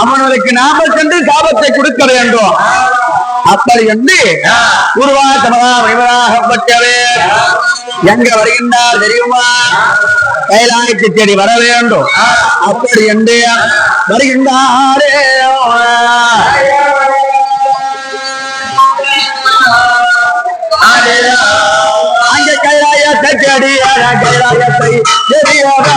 அவனுக்கு நாம சென்று சாபத்தை கொடுக்க வேண்டும். அப்படி என்று உருவா சமதா எங்க வருகின்றார் தெரியுமா? கைலாயத்தை தேடி வர வேண்டும். அப்படி என்று வருகின்றாரே அங்க கைலாயத்தை தேடி கைலாயத்தை தெரியவா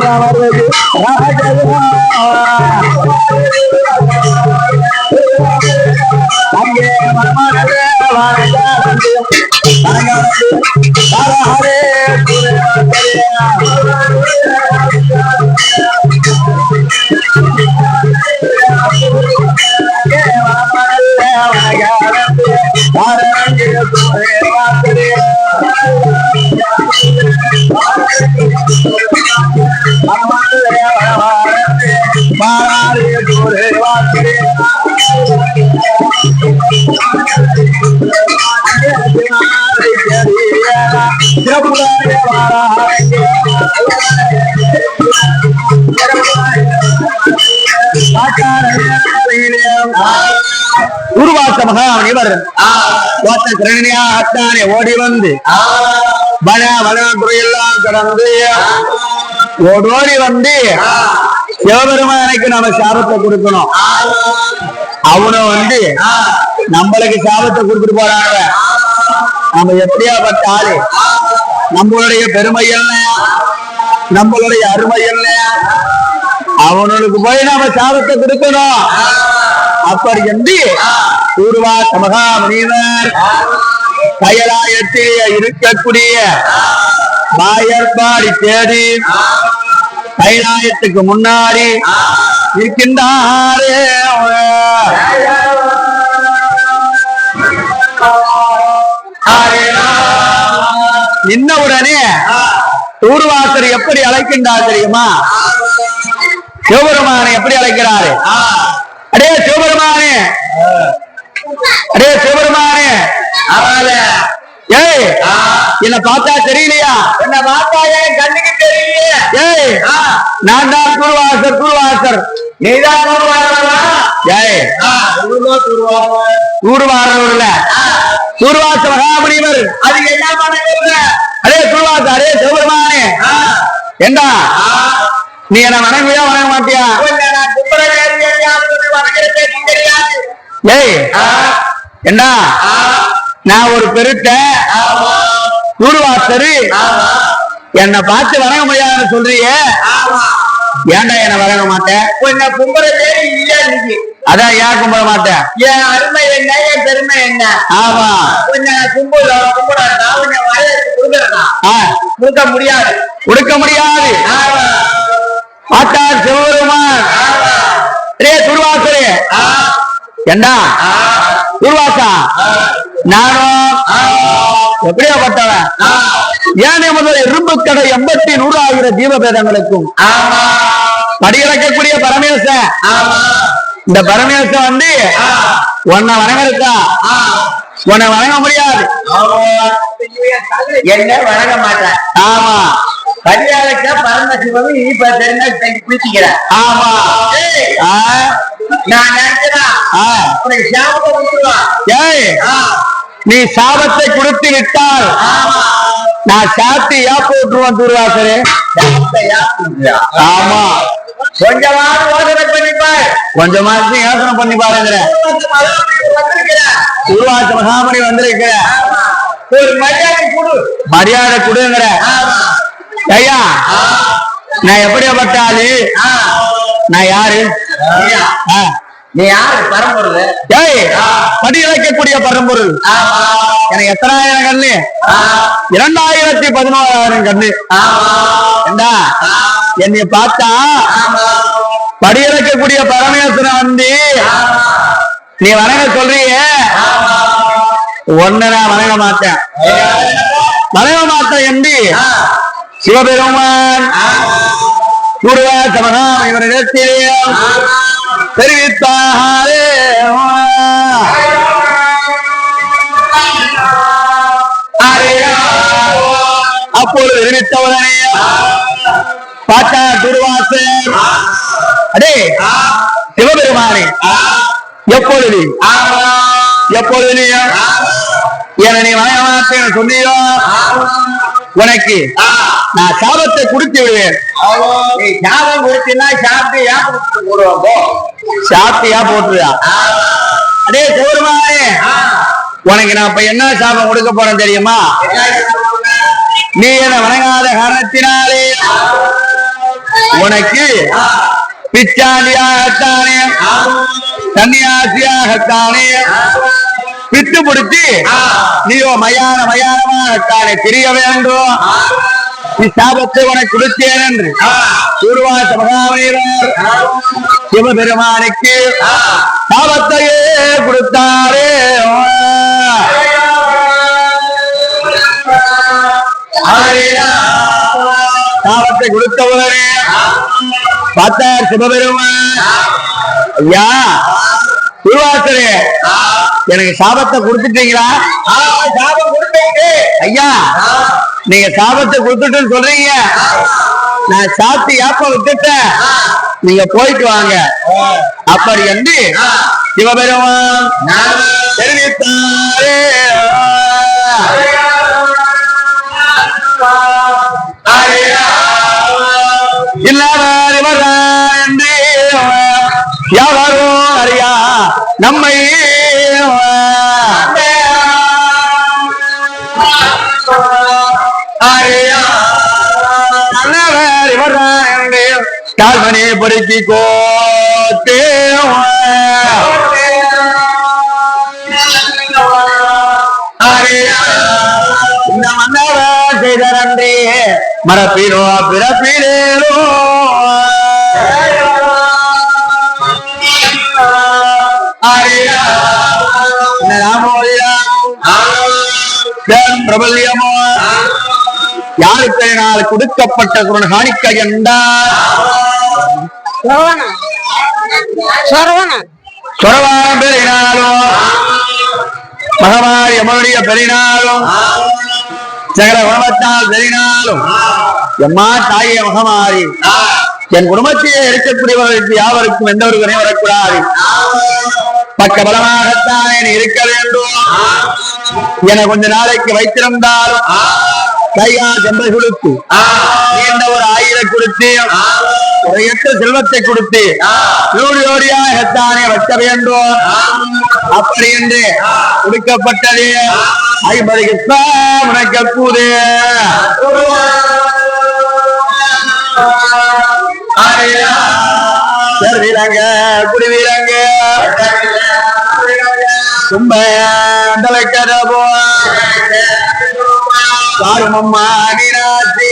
மகாமுனிவர் ஓட்ட கிரணியா அத்தானே ஓடி வந்து வன வனத்துறையெல்லாம் கடந்து ஓடோடி வந்து சிவபெருமானுக்கு நம்ம சாபத்தை கொடுக்கணும். அவனை வந்து நம்மளுக்கு சாபத்தை கொடுத்துட்டு போறாங்க நம்ம எப்படியாப்பட்ட ஆளு நம்மளுடைய பெருமை என்ன நம்மளுடைய அருமை என்ன அவனுக்கு போய் நாம சாபத்தை கொடுக்கணும். அப்படி என்று பூர்வா சமகா முனிவர் கயலாயத்தில் இருக்கக்கூடிய பாயர்பாடி தேடி கைலாயத்துக்கு முன்னாடி இருக்கின்றாரே நின்ன உடனே தூர்வாசர் எப்படி அழைக்கின்றார் தெரியுமா? சிவபெருமானை எப்படி அழைக்கிறாரு? அடே சிவபெருமானே. அடே சிவபெருமானே. அவளை ஏய் என்ன பார்த்தா தெரியலையா? என்ன பார்த்தா என் கண்ணுக்கு தெரியல ஏய் நான் தான் குருவாசர் குருவாசர். நீதான் தூர்வாரா ஏய் தூர்வாரா கூறுவாரூர்ல கூறுவாச மகாமுனிவர். அதுக்கு என்ன பண்ணுங்க அடே குருவாச அரே சிவபெருமானே. ஏண்டா? நீ என்ன வணங்குவியா வணங்க மாட்டியா? ஏய் ஏண்டா? நான் ஒரு பெருட்ட ஆமா என்னை பார்த்து வணங்க முடியாதுன்னு சொல்றியே. ஆமா ஏன்டா என்ன வணங்க மாட்டேன் நேரம் இல்ல இன்னைக்கு அதான் ஏன் கும்பிட மாட்டேன் என் அருமை என்ன என் பெருமை என்ன? ஆமா. கொஞ்சம் நான் கொஞ்சம் வயலுக்கு கொடுக்குறேன்னா ஆ, கொடுக்க முடியாது. கொடுக்க முடியாது. ஆமா. பார்த்தார் சிவபெருமான். ரே துருவாசரே. ஏண்டா? துருவாசா? நானும் எப்படியாப்பட்டவன்? ஏன் முதல் இரும்பு கடை எண்பத்தி நூறாயிரம் ஜீவபேதங்களுக்கும் ஆமா படியிறக்கக்கூடிய பரமேசன். ஆமா இந்த பரமேசன் வந்து உன்னை வணங்கிருக்கா ஆ உன்னை வணங்க முடியாது. என்ன வணங்க மாட்டேன். ஆமா. கல்யாணக்க பரமசிவம் இப்ப தெரிஞ்சு பிடிச்சிக்கிற ஆமா. நான் நினைக்கிறேன் ஏய். நீ சாபத்தை கொடுத்து விட்டால். நான் சாத்தி ஏப்ப விட்டுருவேன் துருவாசரே? ஆமா. கொஞ்சமாவது யோசனை பண்ணிப்பார் யோசனை பண்ணி வந்திருக்கிற உருவாச்ச மகாமணி வந்திருக்கிற. ஒரு மரியாதை கொடு. மரியாதை கொடுங்கிற. ஐயா நான் எப்படியாப்பட்ட ஆளு? ஆ. நான் யாரு? நீ யாரு? பரம்பொருள். ஏய் படி இழைக்கக்கூடிய பரம்பொருள். எனக்கு எத்தனாயிரம் கண்ணு? இரண்டாயிரத்தி பதினோராயிரம் கண்ணு. ஏண்டா? என்னை பார்த்தா படி இழைக்கக்கூடிய பரமேஸ்வரன் வந்து நீ வணங்க சொல்றியே? ஒன்னு நான் வணங்க மாட்டேன். வணங்க மாட்டேன் என்று சிவபெருமான். கூடுவா இவரிடத்திலே தெரிவித்தாரே அப்பொழுது தெரிவித்தவரே பாட்டா துருவாசன் அடே சிவபெருமானே எப்பொழுது? எப்பொழுது நீ? என நீ வணங்க மாட்டேன்னு சொன்னியோ உனக்கு நான் சாபத்தை குடித்து விடுவேன். நீ சாதம் குடிச்சுன்னா சாப்பிட்டு ஏன் போடுவோம் போ. சாப்பிட்டியா போட்டுருயா அடே சிவபெருமானே உனக்கு நான் இப்ப என்ன சாபம் கொடுக்க போறேன் தெரியுமா? நீ என வணங்காத காரணத்தினாலே. உனக்கு பிச்சாண்டியாகத்தானே சன்னியாசியாகத்தானே பித்து பிடிச்சி நீயோ மயான மயானமாகத்தானே தெரிய வேண்டும் இச்சாபத்தை உனக்கு கொடுத்தேன் என்று. சூர்வாச மகாவீரர் சிவபெருமானுக்கு சாபத்தையே கொடுத்தாரே. சாபத்தை கொடுத்தவரே. பார்த்தார் சிவபெருமான். ஐயா திருவாசரே எனக்கு சாபத்தை கொடுத்துட்டீங்களா? சாபம் கொடுத்தீங்க ஐயா நீங்க சாபத்தை கொடுத்துட்டுன்னு சொல்றீங்க. நான் சாப்பிட்டு ஏப்ப விட்டுட்டேன். நீங்க போயிட்டு வாங்க. அப்படி என்று சிவபெருமான் தெரிவித்தாரே. நம்மை நல்லவர் கால்மணி பொறுக்கி கோத்தே இந்த மன்னவர் செய்த நன்றி பிரபல்யமோ. யாருக்கு நாள் கொடுக்கப்பட்ட குரன் காணிக்க என்றார் சொரவான பெரினாலும் மகமாரி அம்மனுடைய பெரினாலும் சகல குணமத்தால் பெரினாலும் எம்மா தாயே மகமாரி என் குடும்பத்தையே இருக்கக்கூடியவர்களுக்கு யாவருக்கும் எந்த ஒரு வினை வரக்கூடாது. பக்க பலமாகத்தானே இருக்க வேண்டும். என கொஞ்ச நாளைக்கு வைத்திருந்தால் கையா செம்பை கொடுத்து நீண்ட ஒரு ஆயிரை கொடுத்து ஒரு எட்டு செல்வத்தை கொடுத்து ஜோடி ஜோடியாகத்தானே வைக்க வேண்டும். அப்படி என்று கொடுக்கப்பட்டது. ஐம்பது கிருஷ்ணா உனக்கு கூது வீரங்க குடி வீரங்க தும்ப தலைக்கரபோ சாருமம்மா நீராட்சி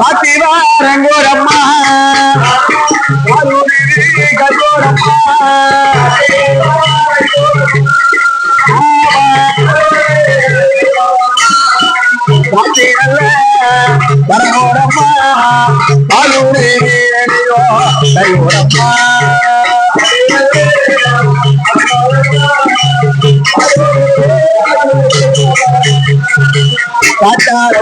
பாத்திவாரங்கோரம்மா பரமோரம்மா காட்டார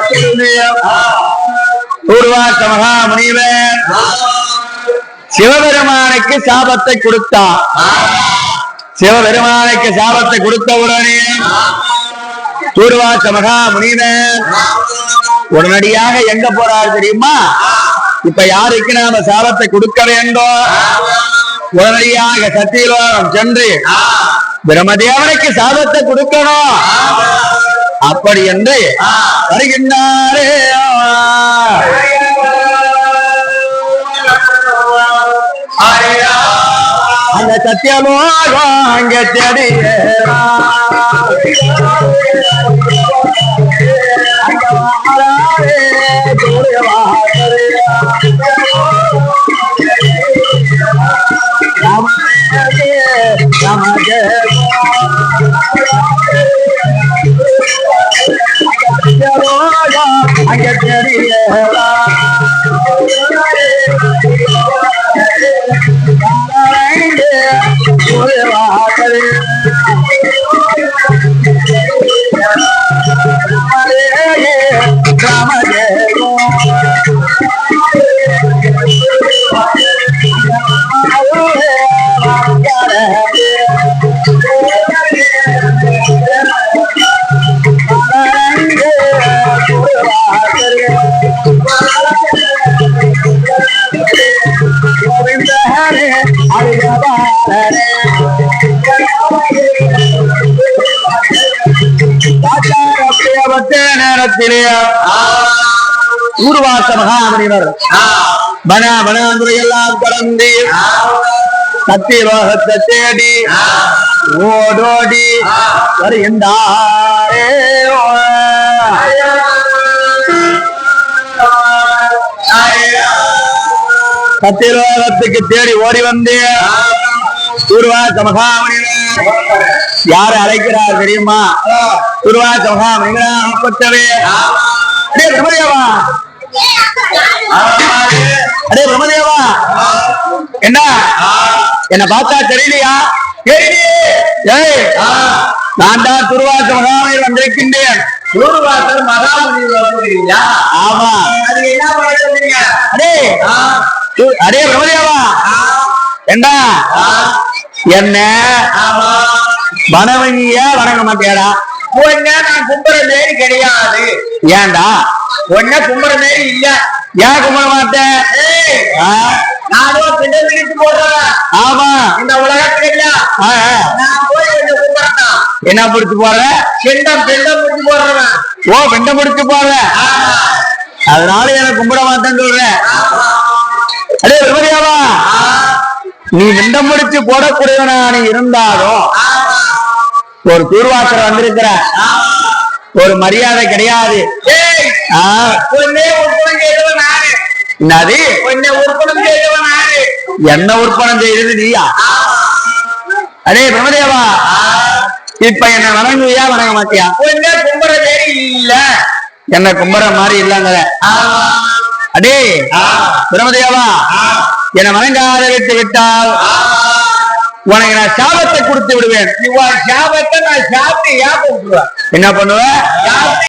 மகாமுனிவன். சிவபெருமானுக்கு சாபத்தை கொடுத்தான் சிவபெருமானுக்கு சாபத்தை கொடுத்த உடனே பூர்வாச மகாமுனிவன். உடனடியாக எங்க போறார் தெரியுமா? இப்ப யாருக்கு நாம சாபத்தை கொடுக்க வேண்டும்? உடனடியாக சத்தியலோகம் சென்று பிரம்மதேவனுக்கு சாபத்தை கொடுக்கணும். அப்படி என்று வருகின்றாரே அந்த சத்தியலோகம் அங்க தேடி அங்க நேரத்திலே ஊர்வாச மகாமணிவர் பன வனாந்துரையெல்லாம் கடந்து சத்தியலோகத்தை தேடி ஓடோடி வருகின்றாரே. சத்தியலோகத்துக்கு தேடி ஓடி வந்து. ஊர்வாச மகாமணிவர் யாரை அழைக்கிறார் தெரியுமா? ஊர்வாச மகாமணிவரா அப்பத்தவே அடே பிரம்மதேவா. அடே பிரம்மதேவா. என்ன? என்ன பார்த்தா தெரியலையா? ஏய் நான் தான் துருவாச மகாமணியில் வந்திருக்கின்றேன். ஆமா. அது என்ன அடே அடே பிரம்மதேவா. என்ன? என்ன ஆமா வனவங்கிய வணங்க மாட்டியாடா உன்ன நான் கும்புற மாரி கிடையாது. ஏன்டா? உன்ன கும்புற மாரி இல்ல. ஏன் கும்பிட மாட்டேன் நானும் பின்ன பிடிச்சு போடுறேன். ஆமா. இந்த உலகத்துல இல்ல. நான் போய் கும்பிடத்தான் என்ன பிடிச்சு போற சிண்டம் பிண்டம் பிடிச்சு போடுறவன். ஓ வெண்ட முடிச்சு போற அதனால எனக்கு கும்பிட மாட்டேன்னு சொல்றேன் அடே விமரியாவா நீ வெண்ட முடிச்சு போடக்கூடியவனா நீ இருந்தாலும் ஒரு தூர்வாசர் வந்திருக்கிற ஒரு மரியாதை கிடையாது. என்னது? என்ன உற்பணம் செய்தது நீயா? அடே பிரமதேவா இப்ப என்ன வணங்குவியா வணங்க மாட்டியா மாரி இல்ல. என்ன கும்புற மாதிரி இல்லங்கிற. அடே பிரமதேவா என்ன வணங்காத விட்டு விட்டால் உனக்கு நான் சாபத்தை கொடுத்து விடுவேன். இவன் சாபத்தை நான் சாப்பிட்டு ஏன் என்ன பண்ணுவ? சாப்பிட்டு